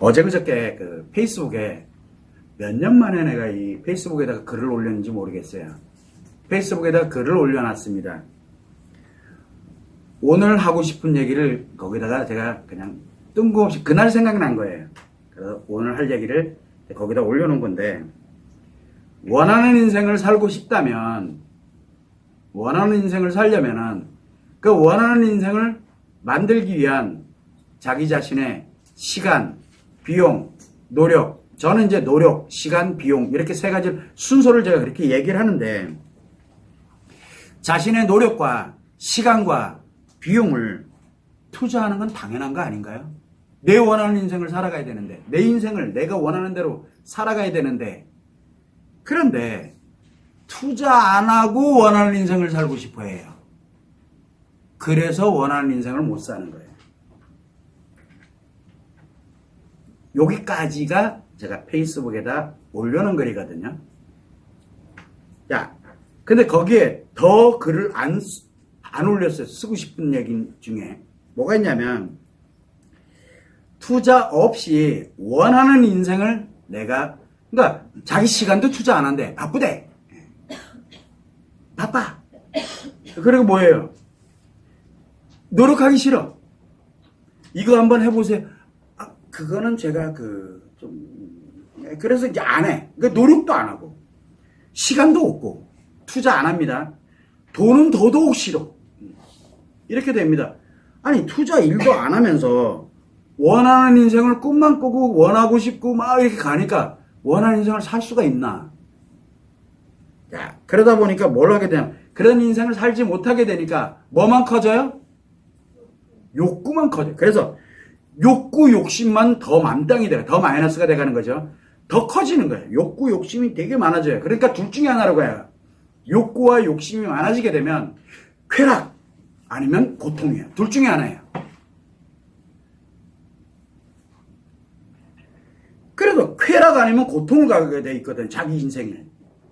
어제 그저께 그 페이스북에 몇 년 만에 내가 이 페이스북에다가 글을 올렸는지 모르겠어요. 페이스북에다가 글을 올려놨습니다. 오늘 하고 싶은 얘기를 거기다가 제가 그냥 뜬금없이 그날 생각난 거예요. 그래서 오늘 할 얘기를 거기다 올려놓은 건데 원하는 인생을 살고 싶다면 원하는 인생을 살려면은 그 원하는 인생을 만들기 위한 자기 자신의 시간, 비용, 노력. 저는 이제 노력, 시간, 비용 이렇게 세 가지 순서를 제가 그렇게 얘기를 하는데 자신의 노력과 시간과 비용을 투자하는 건 당연한 거 아닌가요? 내 원하는 인생을 살아가야 되는데 내 인생을 내가 원하는 대로 살아가야 되는데 그런데 투자 안 하고 원하는 인생을 살고 싶어 해요. 그래서 원하는 인생을 못 사는 거예요. 여기까지가 제가 페이스북에다 올려놓은 글이거든요. 야, 근데 거기에 더 글을 안, 쓰- 안 올렸어요. 쓰고 싶은 얘기 중에. 뭐가 있냐면, 투자 없이 원하는 인생을 내가, 그러니까 자기 시간도 투자 안 한대. 바쁘대. 바빠. 그리고 뭐예요? 노력하기 싫어. 이거 한번 해보세요. 아, 그거는 제가 그, 좀, 그래서 이제 안 해. 그러니까 노력도 안 하고, 시간도 없고, 투자 안 합니다. 돈은 더더욱 싫어. 이렇게 됩니다. 아니, 투자 일도 안 하면서, 원하는 인생을 꿈만 꾸고, 원하고 싶고, 막 이렇게 가니까, 원하는 인생을 살 수가 있나? 야, 그러다 보니까 뭘 하게 되냐면, 그런 인생을 살지 못하게 되니까, 뭐만 커져요? 욕구만 커져. 그래서 욕구 욕심만 더 만땅이 돼요. 더 마이너스가 돼가는 거죠. 더 커지는 거예요. 욕구 욕심이 되게 많아져요. 그러니까 둘 중에 하나라고 해요. 욕구와 욕심이 많아지게 되면 쾌락 아니면 고통이에요. 둘 중에 하나예요. 그래도 쾌락 아니면 고통을 가게 돼 있거든. 자기 인생에.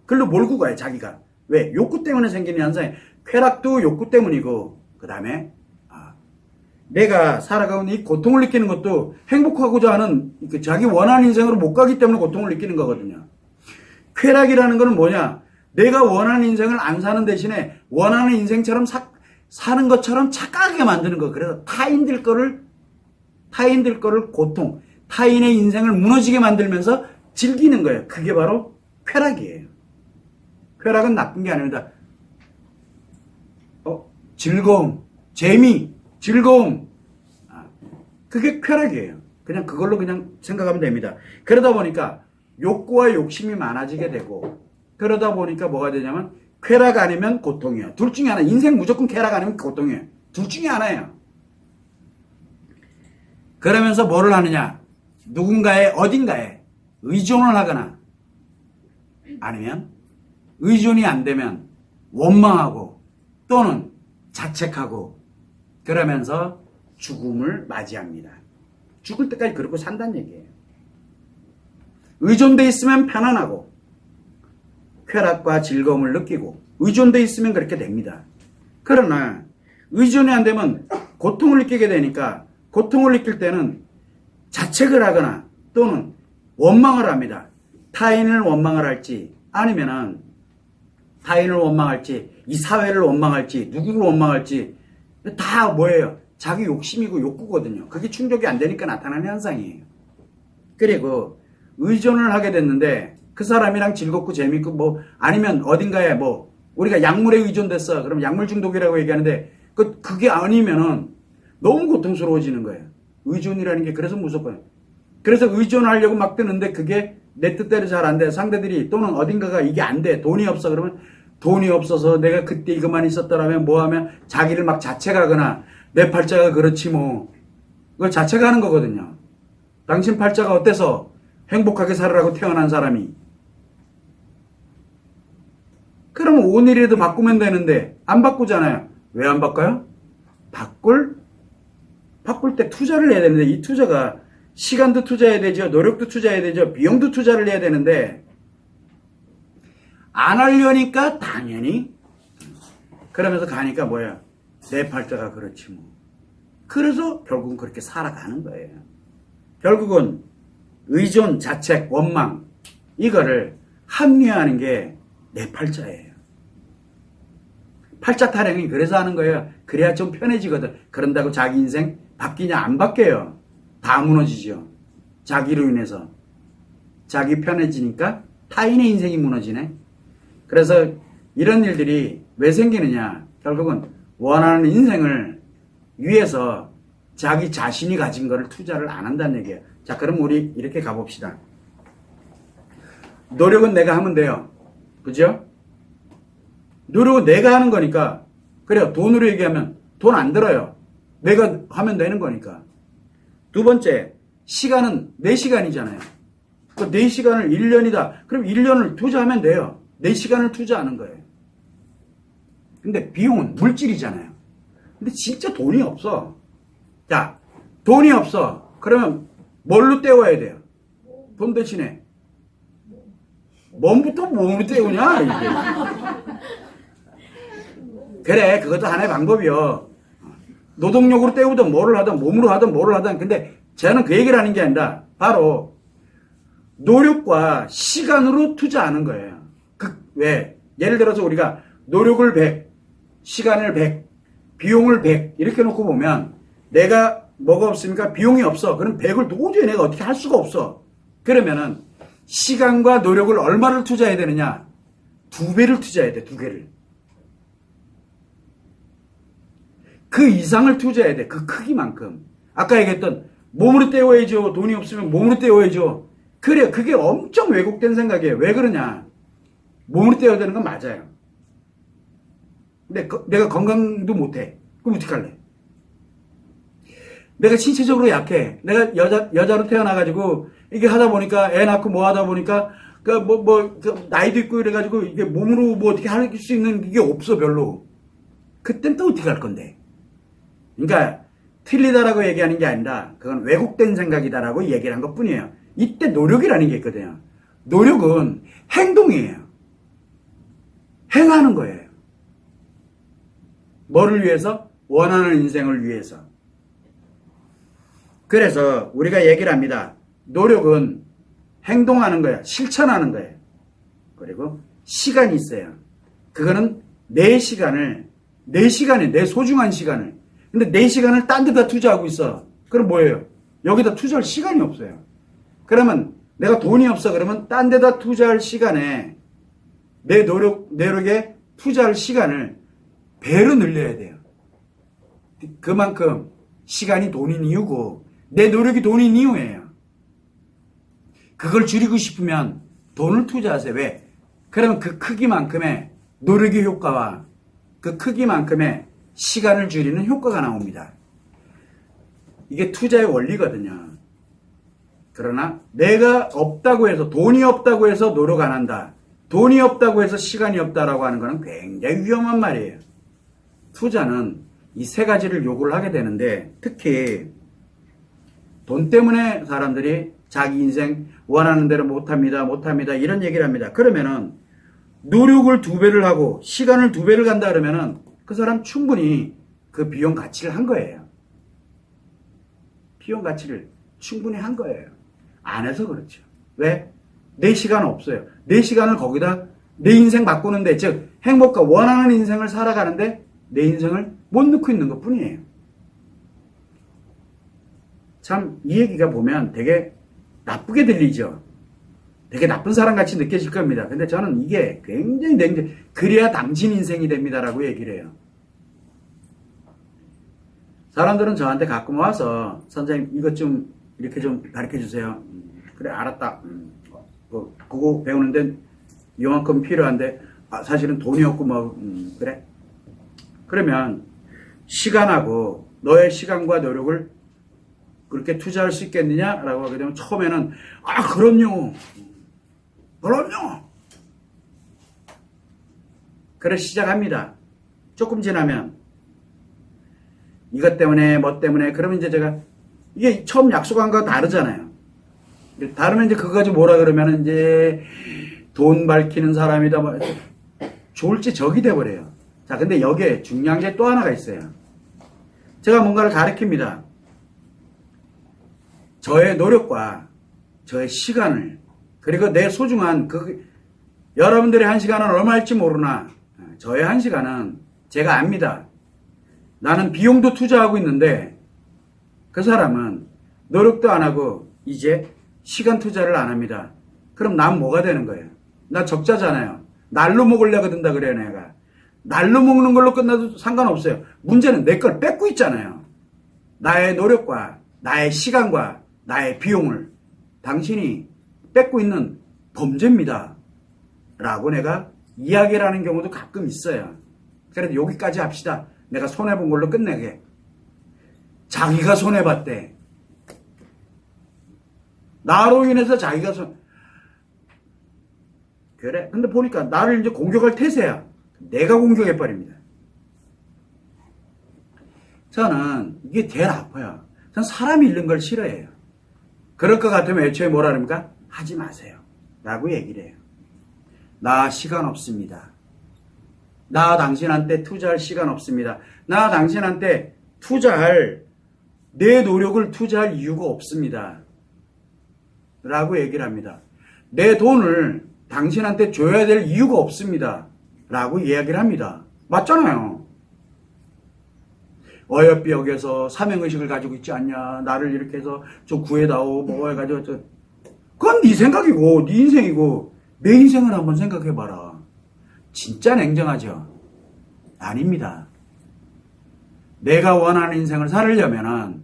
글로 몰고 가요. 자기가. 왜? 욕구 때문에 생기는 현상이 쾌락도 욕구 때문이고 그 다음에 내가 살아가는 이 고통을 느끼는 것도 행복하고자 하는 그 자기 원하는 인생으로 못 가기 때문에 고통을 느끼는 거거든요. 쾌락이라는 거는 뭐냐? 내가 원하는 인생을 안 사는 대신에 원하는 인생처럼 사, 사는 것처럼 착각하게 만드는 거. 그래서 타인들 거를 타인들 거를 고통, 타인의 인생을 무너지게 만들면서 즐기는 거예요. 그게 바로 쾌락이에요. 쾌락은 나쁜 게 아닙니다. 어, 즐거움, 재미, 즐거움. 아, 그게 쾌락이에요. 그냥 그걸로 그냥 생각하면 됩니다. 그러다 보니까 욕구와 욕심이 많아지게 되고, 그러다 보니까 뭐가 되냐면, 쾌락 아니면 고통이에요. 둘 중에 하나. 인생 무조건 쾌락 아니면 고통이에요. 둘 중에 하나예요. 그러면서 뭐를 하느냐? 누군가의 어딘가에 의존을 하거나, 아니면 의존이 안 되면 원망하고, 또는 자책하고, 그러면서 죽음을 맞이합니다. 죽을 때까지 그러고 산다는 얘기예요. 의존돼 있으면 편안하고 쾌락과 즐거움을 느끼고 의존돼 있으면 그렇게 됩니다. 그러나 의존이 안 되면 고통을 느끼게 되니까 고통을 느낄 때는 자책을 하거나 또는 원망을 합니다. 타인을 원망을 할지 아니면은 타인을 원망할지 이 사회를 원망할지 누구를 원망할지 다 뭐예요? 자기 욕심이고 욕구거든요. 그게 충족이 안 되니까 나타나는 현상이에요. 그리고 의존을 하게 됐는데 그 사람이랑 즐겁고 재밌고 뭐 아니면 어딘가에 뭐 우리가 약물에 의존됐어. 그럼 약물 중독이라고 얘기하는데 그 그게 아니면은 너무 고통스러워지는 거예요. 의존이라는 게 그래서 무섭거든요. 그래서 의존하려고 막 뜨는데 그게 내 뜻대로 잘 안 돼. 상대들이 또는 어딘가가 이게 안 돼. 돈이 없어. 그러면 돈이 없어서 내가 그때 이것만 있었더라면 뭐 하면 자기를 막 자책하거나 내 팔자가 그렇지 뭐. 그걸 자책하는 거거든요. 당신 팔자가 어때서 행복하게 살으라고 태어난 사람이. 그러면 오늘이라도 바꾸면 되는데 안 바꾸잖아요. 왜 안 바꿔요? 바꿀 바꿀 때 투자를 해야 되는데 이 투자가 시간도 투자해야 되죠. 노력도 투자해야 되죠. 비용도 투자를 해야 되는데 안 하려니까 당연히 그러면서 가니까 뭐야 내 팔자가 그렇지 뭐 그래서 결국은 그렇게 살아가는 거예요 결국은 의존, 자책, 원망 이거를 합리화하는 게 내 팔자예요. 팔자 타령이 그래서 하는 거예요. 그래야 좀 편해지거든. 그런다고 자기 인생 바뀌냐 안 바뀌어요. 다 무너지죠. 자기로 인해서. 자기 편해지니까 타인의 인생이 무너지네. 그래서 이런 일들이 왜 생기느냐? 결국은 원하는 인생을 위해서 자기 자신이 가진 거를 투자를 안 한다는 얘기예요. 자, 그럼 우리 이렇게 가봅시다. 노력은 내가 하면 돼요. 그죠? 노력은 내가 하는 거니까. 그래요. 돈으로 얘기하면 돈 안 들어요. 내가 하면 되는 거니까. 두 번째, 시간은 내 시간이잖아요. 그내 시간을 1년이다. 그럼 1년을 투자하면 돼요. 내 시간을 투자하는 거예요. 근데 비용은 물질이잖아요. 근데 진짜 돈이 없어. 자, 돈이 없어. 그러면 뭘로 때워야 돼요? 돈 대신에. 몸부터 몸으로 때우냐, 이게. 그래, 그것도 하나의 방법이요. 노동력으로 때우든 뭐를 하든 몸으로 하든 뭐를 하든 근데 저는 그 얘기를 하는 게 아니라 바로 노력과 시간으로 투자하는 거예요. 그, 왜? 예를 들어서 우리가 노력을 100, 시간을 100, 비용을 100 이렇게 놓고 보면 내가 뭐가 없으니까 비용이 없어. 그럼 100을 도저히 내가 어떻게 할 수가 없어. 그러면은 시간과 노력을 얼마를 투자해야 되느냐? 두 배를 투자해야 돼, 두 개를. 그 이상을 투자해야 돼, 그 크기만큼. 아까 얘기했던 몸으로 때워야죠. 돈이 없으면 몸으로 때워야죠. 그래, 그게 엄청 왜곡된 생각이에요. 왜 그러냐? 몸으로 때워야 되는 건 맞아요. 근데 거- 내가 건강도 못해. 그럼 어떡할래? 내가 신체적으로 약해. 내가 여자, 여자로 태어나가지고, 이게 하다 보니까, 애 낳고 뭐 하다 보니까, 그, 뭐, 뭐, 그 나이도 있고 이래가지고, 이게 몸으로 뭐 어떻게 할 수 있는 게 없어, 별로. 그땐 또 어떻게 할 건데? 그러니까, 틀리다라고 얘기하는 게 아니라, 그건 왜곡된 생각이다라고 얘기를 한 것 뿐이에요. 이때 노력이라는 게 있거든요. 노력은 행동이에요. 행하는 거예요. 뭐를 위해서? 원하는 인생을 위해서. 그래서 우리가 얘기를 합니다. 노력은 행동하는 거야. 실천하는 거예요. 그리고 시간이 있어요. 그거는 내 시간을, 내 시간에, 내 소중한 시간을. 근데 내 시간을 딴 데다 투자하고 있어. 그럼 뭐예요? 여기다 투자할 시간이 없어요. 그러면 내가 돈이 없어. 그러면 딴 데다 투자할 시간에 내 노력, 노력에 투자할 시간을 배로 늘려야 돼요. 그만큼 시간이 돈인 이유고 내 노력이 돈인 이유예요. 그걸 줄이고 싶으면 돈을 투자하세요. 왜? 그러면 그 크기만큼의 노력의 효과와 그 크기만큼의 시간을 줄이는 효과가 나옵니다. 이게 투자의 원리거든요. 그러나 내가 없다고 해서 돈이 없다고 해서 노력 안 한다. 돈이 없다고 해서 시간이 없다라고 하는 것은 굉장히 위험한 말이에요. 투자는 이 세 가지를 요구를 하게 되는데 특히 돈 때문에 사람들이 자기 인생 원하는 대로 못합니다, 못합니다 이런 얘기를 합니다. 그러면은 노력을 두 배를 하고 시간을 두 배를 간다 그러면은 그 사람 충분히 그 비용 가치를 한 거예요. 비용 가치를 충분히 한 거예요. 안 해서 그렇죠. 왜? 내 시간 없어요. 내 시간을 거기다 내 인생 바꾸는데, 즉, 행복과 원하는 인생을 살아가는데 내 인생을 못 넣고 있는 것 뿐이에요. 참, 이 얘기가 보면 되게 나쁘게 들리죠. 되게 나쁜 사람 같이 느껴질 겁니다. 근데 저는 이게 굉장히 냉정, 그래야 당신 인생이 됩니다라고 얘기를 해요. 사람들은 저한테 가끔 와서, 선생님, 이것 좀 이렇게 좀 가르쳐 주세요. 음, 그래, 알았다. 음, 그, 그거 배우는데 요만큼 필요한데, 아, 사실은 돈이 없고 뭐, 음, 그래. 그러면 시간하고 너의 시간과 노력을 그렇게 투자할 수 있겠느냐라고 하게 되면 처음에는 아 그럼요. 그럼요. 그래 시작합니다. 조금 지나면. 이것 때문에 뭐 때문에 그러면 이제 제가 이게 처음 약속한 거 다르잖아요 다르면 이제 그거 가지고 뭐라 그러면 이제 돈 밝히는 사람이다 뭐 좋을지 적이 돼버려요. 자 근데 여기에 중요한 게 또 하나가 있어요. 제가 뭔가를 가르칩니다. 저의 노력과 저의 시간을 그리고 내 소중한 그 여러분들의 한 시간은 얼마일지 모르나 저의 한 시간은 제가 압니다. 나는 비용도 투자하고 있는데 그 사람은 노력도 안 하고 이제 시간 투자를 안 합니다. 그럼 난 뭐가 되는 거예요? 나 적자잖아요. 날로 먹으려고 든다 그래요, 내가. 날로 먹는 걸로 끝나도 상관없어요. 문제는 내 걸 뺏고 있잖아요. 나의 노력과 나의 시간과 나의 비용을 당신이 뺏고 있는 범죄입니다. 라고 내가 이야기를 하는 경우도 가끔 있어요. 그래도 여기까지 합시다. 내가 손해본 걸로 끝내게. 자기가 손해봤대. 나로 인해서 자기가 손, 그래. 근데 보니까 나를 이제 공격할 태세야. 내가 공격해버립니다. 저는 이게 제일 아파요. 전 사람이 잃는 걸 싫어해요. 그럴 것 같으면 애초에 뭐라 그럽니까? 하지 마세요. 라고 얘기를 해요. 나 시간 없습니다. 나 당신한테 투자할 시간 없습니다. 나 당신한테 투자할 내 노력을 투자할 이유가 없습니다. 라고 얘기를 합니다. 내 돈을 당신한테 줘야 될 이유가 없습니다. 라고 이야기를 합니다. 맞잖아요. 어여삐 여기에서 사명의식을 가지고 있지 않냐. 나를 이렇게 해서 좀 구해다오. 뭐 해가지고. 저. 그건 네 생각이고, 네 인생이고, 내 인생을 한번 생각해봐라. 진짜 냉정하죠? 아닙니다. 내가 원하는 인생을 살려면은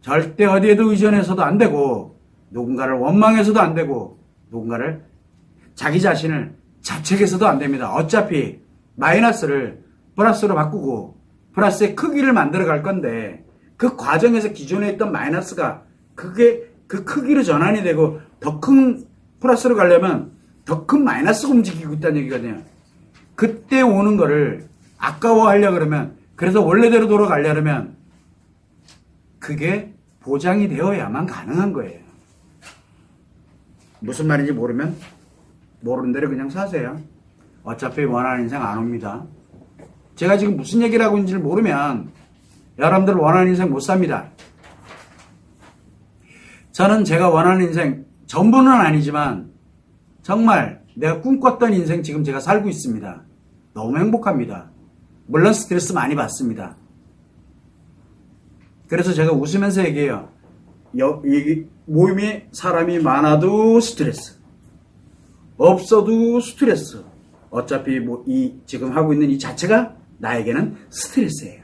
절대 어디에도 의존해서도 안 되고, 누군가를 원망해서도 안 되고, 누군가를 자기 자신을 자책해서도 안 됩니다. 어차피 마이너스를 플러스로 바꾸고 플러스의 크기를 만들어 갈 건데 그 과정에서 기존에 있던 마이너스가 그게 그 크기로 전환이 되고 더 큰 플러스로 가려면 더 큰 마이너스가 움직이고 있다는 얘기거든요. 그때 오는 거를 아까워하려 그러면 그래서 원래대로 돌아가려면 그게 보장이 되어야만 가능한 거예요. 무슨 말인지 모르면 모르는 대로 그냥 사세요. 어차피 원하는 인생 안 옵니다. 제가 지금 무슨 얘기를 하고 있는지를 모르면 여러분들 원하는 인생 못 삽니다. 저는 제가 원하는 인생 전부는 아니지만 정말 내가 꿈꿨던 인생 지금 제가 살고 있습니다. 너무 행복합니다. 물론 스트레스 많이 받습니다. 그래서 제가 웃으면서 얘기해요. 모임에 사람이 많아도 스트레스. 없어도 스트레스. 어차피 뭐 이 지금 하고 있는 이 자체가 나에게는 스트레스예요.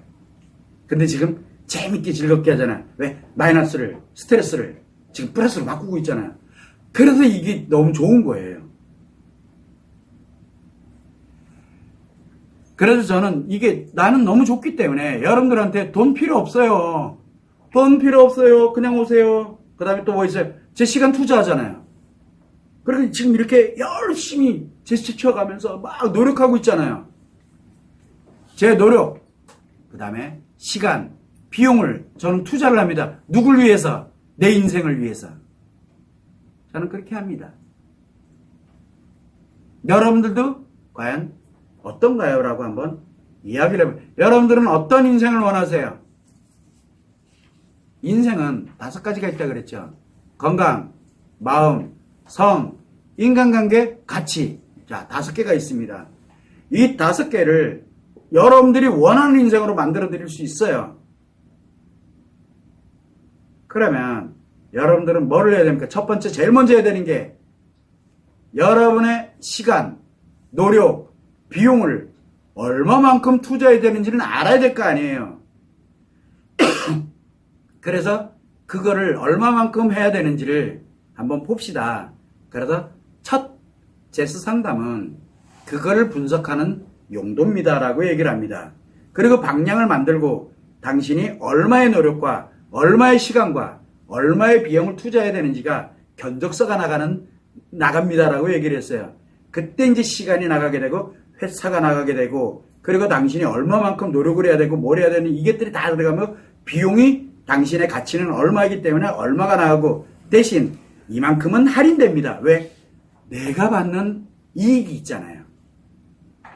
근데 지금 재밌게 즐겁게 하잖아요. 왜? 마이너스를, 스트레스를 지금 플러스로 바꾸고 있잖아요. 그래서 이게 너무 좋은 거예요. 그래서 저는 이게 나는 너무 좋기 때문에 여러분들한테 돈 필요 없어요. 돈 필요 없어요. 그냥 오세요. 그 다음에 또 뭐 있어요? 제 시간 투자하잖아요. 그러니까 지금 이렇게 열심히 제스처가면서 막 노력하고 있잖아요. 제 노력, 그 다음에 시간, 비용을 저는 투자를 합니다. 누굴 위해서? 내 인생을 위해서. 저는 그렇게 합니다. 여러분들도 과연 어떤가요? 라고 한번 이야기를 해보요 여러분들은 어떤 인생을 원하세요? 인생은 다섯 가지가 있다 그랬죠. 건강, 마음, 성, 인간관계, 가치. 자, 다섯 개가 있습니다. 이 다섯 개를 여러분들이 원하는 인생으로 만들어 드릴 수 있어요. 그러면 여러분들은 뭐를 해야 됩니까? 첫 번째, 제일 먼저 해야 되는 게 여러분의 시간, 노력, 비용을 얼마만큼 투자해야 되는지는 알아야 될 거 아니에요. 그래서 그거를 얼마만큼 해야 되는지를 한번 봅시다. 그래서 첫 제스 상담은 그거를 분석하는 용도입니다라고 얘기를 합니다. 그리고 방향을 만들고 당신이 얼마의 노력과 얼마의 시간과 얼마의 비용을 투자해야 되는지가 견적서가 나가는 나갑니다라고 얘기를 했어요. 그때 이제 시간이 나가게 되고 회사가 나가게 되고 그리고 당신이 얼마만큼 노력을 해야 되고 뭘 해야 되는 이것들이 다 들어가면 비용이 당신의 가치는 얼마이기 때문에 얼마가 나가고 대신 이만큼은 할인됩니다. 왜? 내가 받는 이익이 있잖아요.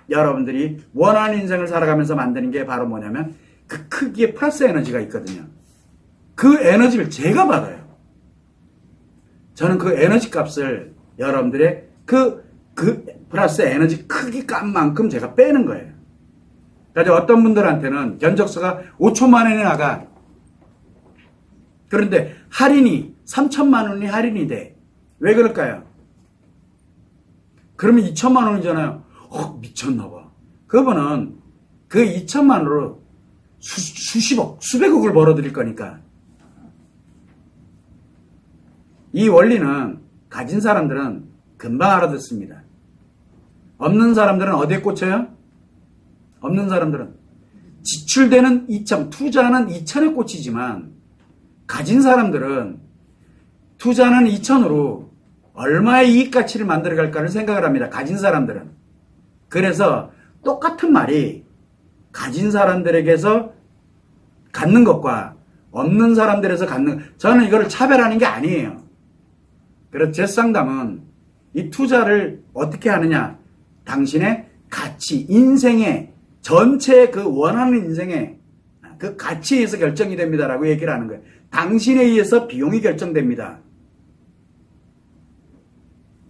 여러분들이 원하는 인생을 살아가면서 만드는 게 바로 뭐냐면 그 크기의 플러스 에너지가 있거든요. 그 에너지를 제가 받아요. 저는 그 에너지 값을 여러분들의 그, 그 플러스 에너지 크기 값 만큼 제가 빼는 거예요. 그래서 어떤 분들한테는 견적서가 5천만 원이 나가. 그런데 할인이 3천만 원이 할인이 돼. 왜 그럴까요? 그러면 2천만 원이잖아요. 어, 미쳤나 봐. 그분은 그 2천만 원으로 수, 수십억, 수백억을 벌어들일 거니까. 이 원리는 가진 사람들은 금방 알아듣습니다. 없는 사람들은 어디에 꽂혀요? 없는 사람들은 지출되는 2천, 투자는 2천에 꽂히지만 가진 사람들은 투자는 2천으로 얼마의 이익 가치를 만들어 갈까를 생각을 합니다. 가진 사람들은. 그래서 똑같은 말이 가진 사람들에게서 갖는 것과 없는 사람들에서 갖는 저는 이거를 차별하는 게 아니에요. 그래서 제 상담은 이 투자를 어떻게 하느냐 당신의 가치 인생의 전체 그 원하는 인생의 그 가치에 의해서 결정이 됩니다라고 얘기를 하는 거예요. 당신에 의해서 비용이 결정됩니다.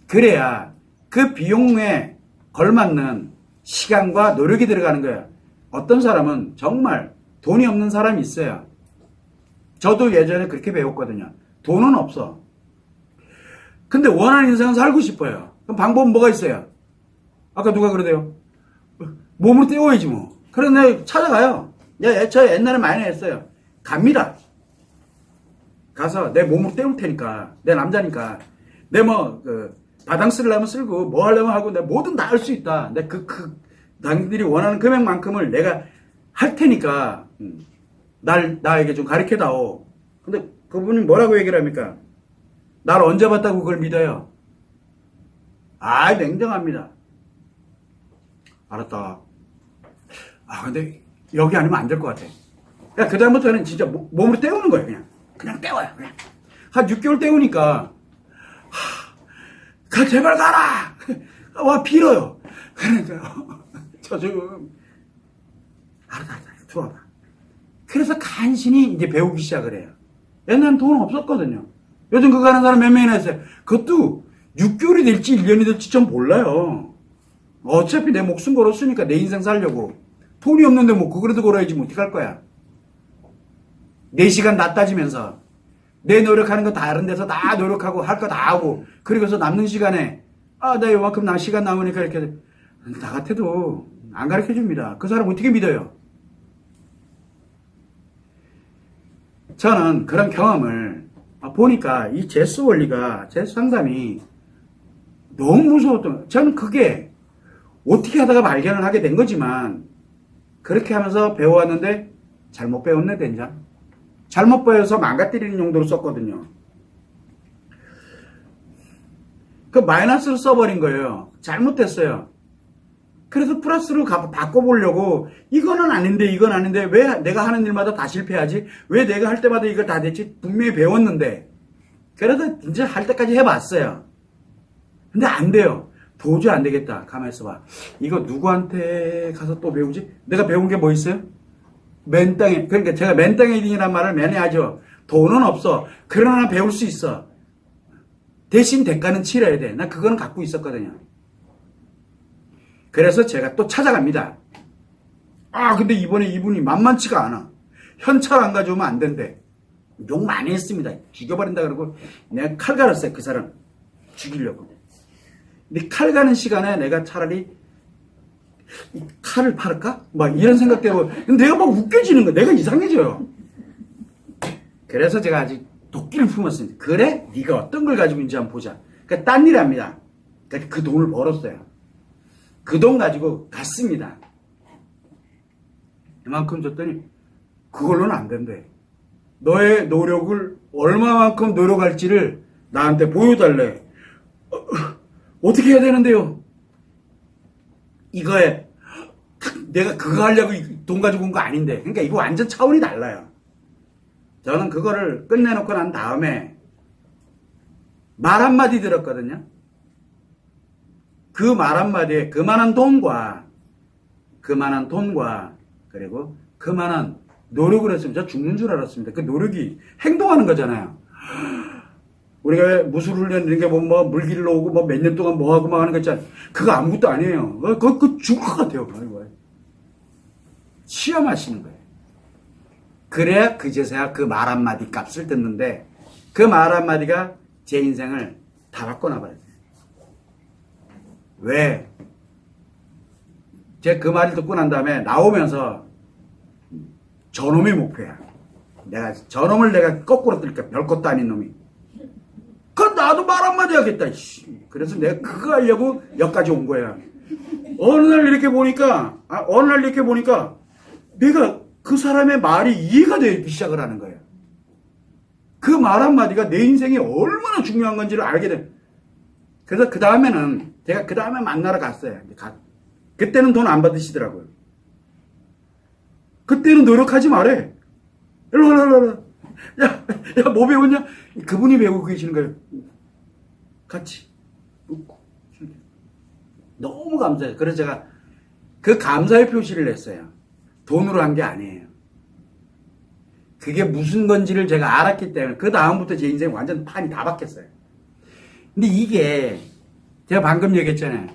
그래야 그 비용에 걸맞는 시간과 노력이 들어가는 거예요. 어떤 사람은 정말 돈이 없는 사람이 있어요. 저도 예전에 그렇게 배웠거든요. 돈은 없어. 근데 원하는 인생은 살고 싶어요. 그럼 방법은 뭐가 있어요? 아까 누가 그러대요? 몸으로 때워야지 뭐. 그래서 내가 찾아가요. 야, 저 옛날에 많이 했어요. 갑니다. 가서 내 몸으로 때울 테니까. 내 남자니까. 내 뭐, 그, 바당 쓰려면 쓸고, 뭐 하려면 하고, 내가 뭐든 다 할 수 있다. 내 그, 그, 당신들이 원하는 금액만큼을 내가 할 테니까, 음, 날, 나에게 좀 가르쳐 다오. 근데 그분이 뭐라고 얘기를 합니까? 날 언제 봤다고 그걸 믿어요? 아, 냉정합니다. 알았다. 아, 근데 여기 아니면 안 될 것 같아. 야, 그다음부터는 진짜 모- 몸으로 때우는 거예요, 그냥. 그냥 때워요, 그냥. 한 6개월 때우니까, 하, 가, 제발 가라! 와, 빌어요. 그러니까요. 저 지금, 알았다, 알았다, 들어와봐. 그래서 간신히 이제 배우기 시작을 해요. 옛날엔 돈 없었거든요. 요즘 그거 하는 사람 몇 명이나 있어요. 그것도 6개월이 될지 1년이 될지 좀 몰라요. 어차피 내 목숨 걸었으니까 내 인생 살려고. 돈이 없는데 뭐 그거라도 걸어야지 뭐 어떡할 거야. 내 시간 다 따지면서 내 노력하는 거 다른 데서 다 노력하고 할 거 다 하고 그리고서 남는 시간에 아나 요만큼 나 시간 남으니까 이렇게 나 같아도 안 가르쳐 줍니다. 그 사람 어떻게 믿어요? 저는 그런 경험을 보니까 이 제스 원리가 제스 상담이 너무 무서웠던 저는 그게 어떻게 하다가 발견을 하게 된 거지만 그렇게 하면서 배워왔는데 잘못 배웠네 된장 잘못 배워서 망가뜨리는 용도로 썼거든요 그 마이너스로 써버린 거예요 잘못됐어요 그래서 플러스로 가- 바꿔보려고 이거는 아닌데 이건 아닌데 왜 내가 하는 일마다 다 실패하지 왜 내가 할 때마다 이걸 다 됐지 분명히 배웠는데 그래도 이제 할 때까지 해봤어요 근데 안 돼요. 도저히 안 되겠다. 가만히 있어봐. 이거 누구한테 가서 또 배우지? 내가 배운 게 뭐 있어요? 맨 땅에, 그러니까 제가 맨 땅에 이란 말을 매네 하죠. 돈은 없어. 그러나 배울 수 있어. 대신 대가는 치러야 돼. 나 그거는 갖고 있었거든요. 그래서 제가 또 찾아갑니다. 아, 근데 이번에 이분이 만만치가 않아. 현찰 안 가져오면 안 된대. 욕 많이 했습니다. 죽여버린다 그러고 내가 칼 갈았어요. 그 사람. 죽이려고. 근데 칼 가는 시간에 내가 차라리 이 칼을 팔을까? 막 이런 생각대로 내가 막 웃겨지는 거야. 내가 이상해져요. 그래서 제가 아직 도끼를 품었습니다. 그래? 네가 어떤 걸 가지고 있는지 한번 보자. 그러니까 딴일 합니다. 그러니까 그 돈을 벌었어요. 그 돈 가지고 갔습니다. 이만큼 줬더니 그걸로는 안 된대. 너의 노력을 얼마만큼 노력할지를 나한테 보여달래. 어떻게 해야 되는데요? 이거에 내가 그거 하려고 이- 돈 가지고 온 거 아닌데. 그러니까 이거 완전 차원이 달라요. 저는 그거를 끝내놓고 난 다음에 말 한마디 들었거든요. 그 말 한마디에 그만한 돈과 그만한 돈과 그리고 그만한 노력을 했으면 저 죽는 줄 알았습니다. 그 노력이 행동하는 거잖아요 우리가 왜 무술 훈련 이런 게 뭐, 뭐 물길로 오고 뭐 몇 년 동안 뭐 하고 막 하는 거 있잖아. 그거 아무것도 아니에요. 그거, 그거, 그거 죽을 것 같아요. 시험하시는 거예요. 그래야 그제서야 그 말 한마디 값을 듣는데 그 말 한마디가 제 인생을 다 바꿔놔버렸어요. 왜? 제가 그 말을 듣고 난 다음에 나오면서 저놈이 목표야. 내가 저놈을 내가 거꾸로 뜰까 별 것도 아닌 놈이. 그 나도 말 한마디 하겠다. 씨. 그래서 내가 그거 하려고 여기까지 온 거야. 어느 날 이렇게 보니까 아, 어느 날 이렇게 보니까 내가 그 사람의 말이 이해가 되기 시작을 하는 거예요. 그말 한마디가 내 인생에 얼마나 중요한 건지를 알게 돼. 그래서 그 다음에는 제가 그 다음에 만나러 갔어요. 그때는 돈 안 받으시더라고요. 그때는 노력하지 말래. 일로 와, 일로 와, 일로 와. 야, 야, 뭐 배웠냐? 그분이 배우고 계시는 거예요. 같이. 웃고. 너무 감사해요. 그래서 제가 그 감사의 표시를 냈어요. 돈으로 한 게 아니에요. 그게 무슨 건지를 제가 알았기 때문에 그 다음부터 제 인생 완전 판이 다 바뀌었어요. 근데 이게 제가 방금 얘기했잖아요.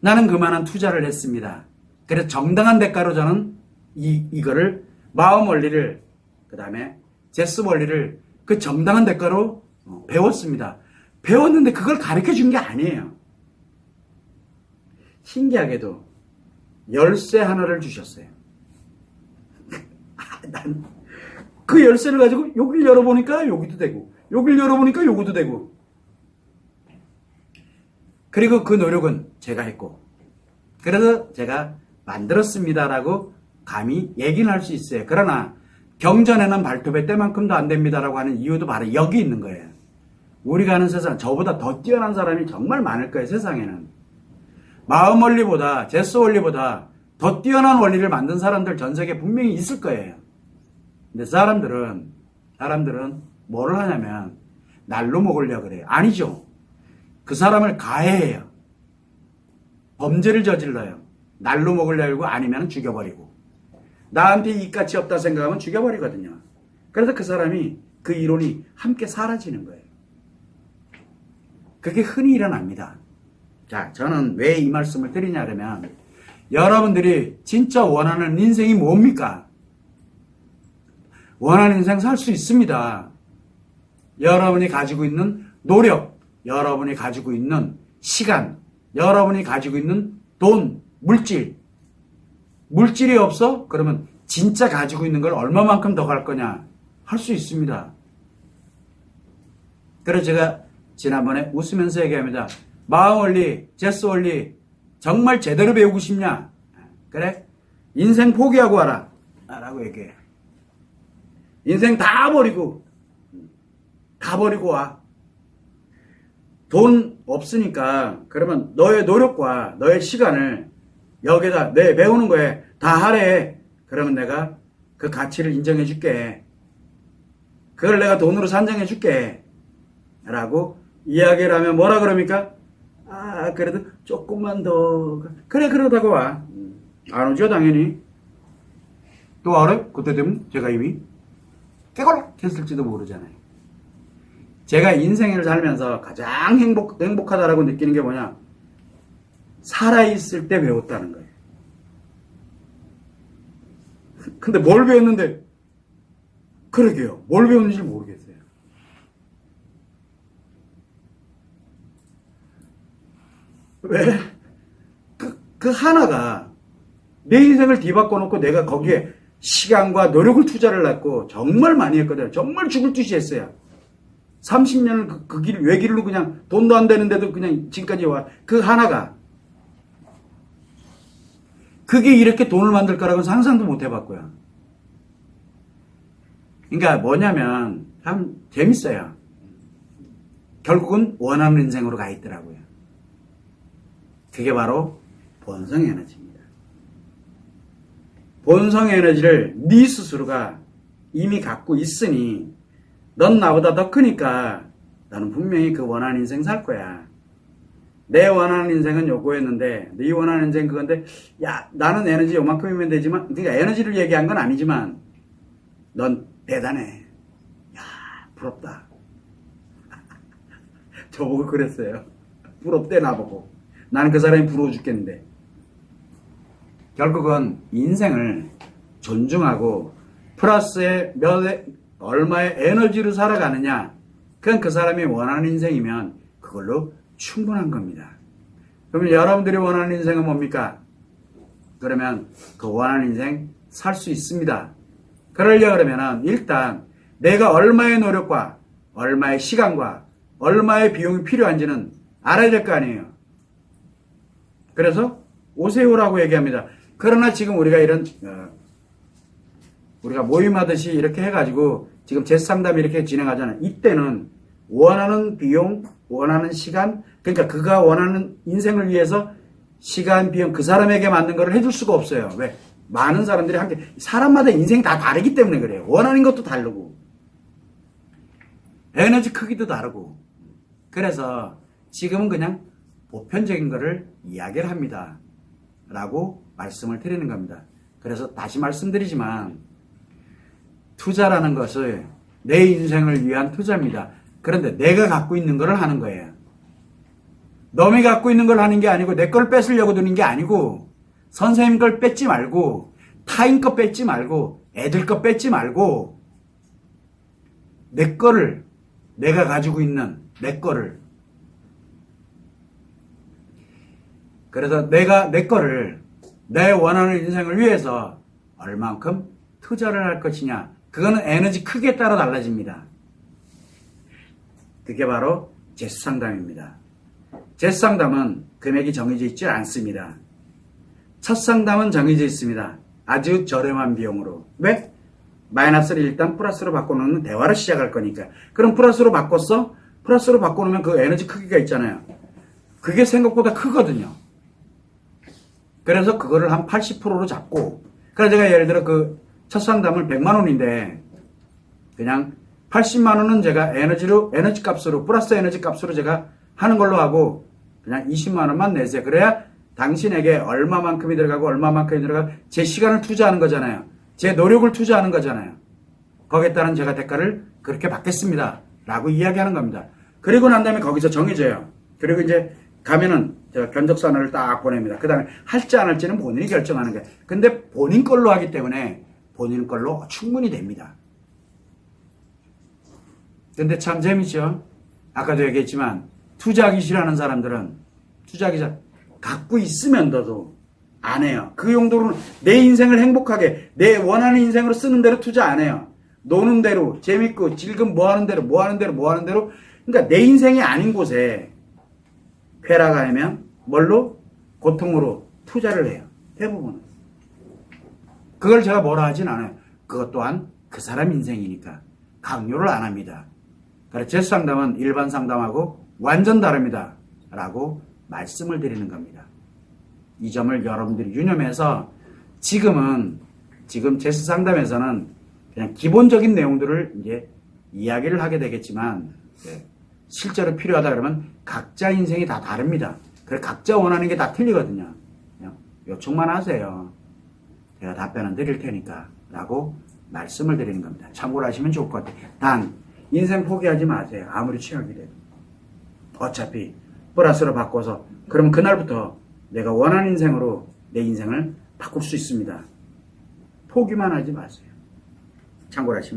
나는 그만한 투자를 했습니다. 그래서 정당한 대가로 저는 이 이거를 마음 원리를 그 다음에 제스 원리를 그 정당한 대가로 어, 배웠습니다. 배웠는데 그걸 가르쳐 준 게 아니에요. 신기하게도 열쇠 하나를 주셨어요. 아, 난그 열쇠를 가지고 여기를 열어보니까 여기도 되고 여기를 열어보니까 여기도 되고 그리고 그 노력은 제가 했고 그래서 제가 만들었습니다라고 감히 얘기는 할 수 있어요. 그러나 경전에는 발톱의 때만큼도 안 됩니다라고 하는 이유도 바로 여기 있는 거예요. 우리가 아는 세상 저보다 더 뛰어난 사람이 정말 많을 거예요. 세상에는 마음 원리보다 제스 원리보다 더 뛰어난 원리를 만든 사람들 전 세계에 분명히 있을 거예요. 근데 사람들은 사람들은 뭐를 하냐면 날로 먹으려 그래요. 아니죠. 그 사람을 가해해요. 범죄를 저질러요. 날로 먹으려 고 아니면 죽여버리고. 나한테 이까치 없다 생각하면 죽여버리거든요. 그래서 그 사람이 그 이론이 함께 사라지는 거예요. 그게 흔히 일어납니다. 자, 저는 왜 이 말씀을 드리냐 그러면 여러분들이 진짜 원하는 인생이 뭡니까? 원하는 인생 살 수 있습니다. 여러분이 가지고 있는 노력, 여러분이 가지고 있는 시간, 여러분이 가지고 있는 돈, 물질. 물질이 없어? 그러면 진짜 가지고 있는 걸 얼마만큼 더 갈 거냐? 할 수 있습니다. 그래서 제가 지난번에 웃으면서 얘기합니다. 마음 원리, 제스 원리, 정말 제대로 배우고 싶냐? 그래? 인생 포기하고 와라. 라고 얘기해. 인생 다 버리고, 다 버리고 와. 돈 없으니까, 그러면 너의 노력과 너의 시간을 여기다 내 배우는 거에 다 하래. 그러면 내가 그 가치를 인정해 줄게. 그걸 내가 돈으로 산정해 줄게. 라고 이야기를 하면 뭐라 그럽니까? 아, 그래도 조금만 더. 그래, 그러다가 와. 안 오죠, 당연히. 또 알아요? 그때 되면 제가 이미 깨골락 했을지도 모르잖아요. 제가 인생을 살면서 가장 행복, 행복하다라고 느끼는 게 뭐냐? 살아있을 때 배웠다는 거예요. 근데 뭘 배웠는데, 그러게요. 뭘 배웠는지 모르겠어요. 왜? 그, 그 하나가 내 인생을 뒤바꿔 놓고 내가 거기에 시간과 노력을 투자를 했고 정말 많이 했거든요. 정말 죽을 듯이 했어요. 30년을 그, 그 길, 외길로 그냥 돈도 안 되는데도 그냥 지금까지 와. 그 하나가. 그게 이렇게 돈을 만들 거라고는 상상도 못 해봤고요. 그러니까 뭐냐면 참 재밌어요. 결국은 원하는 인생으로 가 있더라고요. 그게 바로 본성 에너지입니다. 본성 에너지를 네 스스로가 이미 갖고 있으니 넌 나보다 더 크니까 너는 분명히 그 원하는 인생 살 거야. 내 원하는 인생은 요거였는데 네 원하는 인생 그건데 야 나는 에너지 요만큼이면 되지만 그러니까 에너지를 얘기한 건 아니지만 넌 대단해. 야 부럽다. 저보고 그랬어요. 부럽대 나보고. 나는 그 사람이 부러워 죽겠는데. 결국은 인생을 존중하고 플러스에 몇 얼마의 에너지로 살아가느냐. 그건 그 사람이 원하는 인생이면 그걸로 충분한 겁니다. 그러면 여러분들이 원하는 인생은 뭡니까? 그러면 그 원하는 인생 살 수 있습니다. 그러려 그러면은 일단 내가 얼마의 노력과 얼마의 시간과 얼마의 비용이 필요한지는 알아야 될 거 아니에요. 그래서 오세요라고 얘기합니다. 그러나 지금 우리가 이런 어, 우리가 모임하듯이 이렇게 해가지고 지금 재상담 이렇게 진행하잖아요. 이때는 원하는 비용, 원하는 시간, 그러니까 그가 원하는 인생을 위해서 시간, 비용 그 사람에게 맞는 거를 해줄 수가 없어요. 왜? 많은 사람들이 함께 사람마다 인생이 다 다르기 때문에 그래요. 원하는 것도 다르고 에너지 크기도 다르고 그래서 지금은 그냥 보편적인 거를 이야기를 합니다. 라고 말씀을 드리는 겁니다. 그래서 다시 말씀드리지만 투자라는 것을 내 인생을 위한 투자입니다. 그런데 내가 갖고 있는 걸 하는 거예요. 남이 갖고 있는 걸 하는 게 아니고 내 걸 뺏으려고 드는 게 아니고 선생님 걸 뺏지 말고 타인 거 뺏지 말고 애들 거 뺏지 말고 내 거를 내가 가지고 있는 내 거를 그래서 내가 내 거를 내 원하는 인생을 위해서 얼만큼 투자를 할 것이냐 그거는 에너지 크기에 따라 달라집니다. 그게 바로 제수 상담입니다. 제수 상담은 금액이 정해져 있지 않습니다. 첫 상담은 정해져 있습니다. 아주 저렴한 비용으로. 왜? 마이너스를 일단 플러스로 바꿔놓는 대화를 시작할 거니까. 그럼 플러스로 바꿨어? 플러스로 바꿔놓으면 그 에너지 크기가 있잖아요. 그게 생각보다 크거든요. 그래서 그거를 한 80%로 잡고, 그래서 제가 예를 들어 그 첫 상담을 100만 원인데, 그냥 80만 원은 제가 에너지로, 에너지 값으로, 플러스 에너지 값으로 제가 하는 걸로 하고, 그냥 20만 원만 내세요. 그래야 당신에게 얼마만큼이 들어가고 얼마만큼이 들어가고 제 시간을 투자하는 거잖아요. 제 노력을 투자하는 거잖아요. 거기에 따른 제가 대가를 그렇게 받겠습니다. 라고 이야기하는 겁니다. 그리고 난 다음에 거기서 정해져요. 그리고 이제 가면은 제가 견적산을 딱 보냅니다. 그 다음에 할지 안 할지는 본인이 결정하는 거예요. 근데 본인 걸로 하기 때문에 본인 걸로 충분히 됩니다. 근데 참 재밌죠? 아까도 얘기했지만 투자하기 싫어하는 사람들은 투자하기 잘 갖고 있으면 더도 안 해요. 그 용도로는 내 인생을 행복하게 내 원하는 인생으로 쓰는 대로 투자 안 해요. 노는 대로 재밌고 즐금 뭐 하는 대로 뭐 하는 대로 뭐 하는 대로 그러니까 내 인생이 아닌 곳에 쾌락하면 뭘로 고통으로 투자를 해요. 대부분은 그걸 제가 뭐라 하진 않아요. 그것 또한 그 사람 인생이니까 강요를 안 합니다. 그래서 제 상담은 일반 상담하고 완전 다릅니다. 라고 말씀을 드리는 겁니다. 이 점을 여러분들이 유념해서 지금은 지금 제스 상담에서는 그냥 기본적인 내용들을 이제 이야기를 하게 되겠지만 네, 실제로 필요하다 그러면 각자 인생이 다 다릅니다. 그래 각자 원하는 게 다 틀리거든요. 요청만 하세요. 제가 답변은 드릴 테니까 라고 말씀을 드리는 겁니다. 참고로 하시면 좋을 것 같아요. 단 인생 포기하지 마세요. 아무리 취약이 돼도. 어차피 플러스로 바꿔서 그럼 그날부터 내가 원하는 인생으로 내 인생을 바꿀 수 있습니다. 포기만 하지 마세요. 참고로 하시면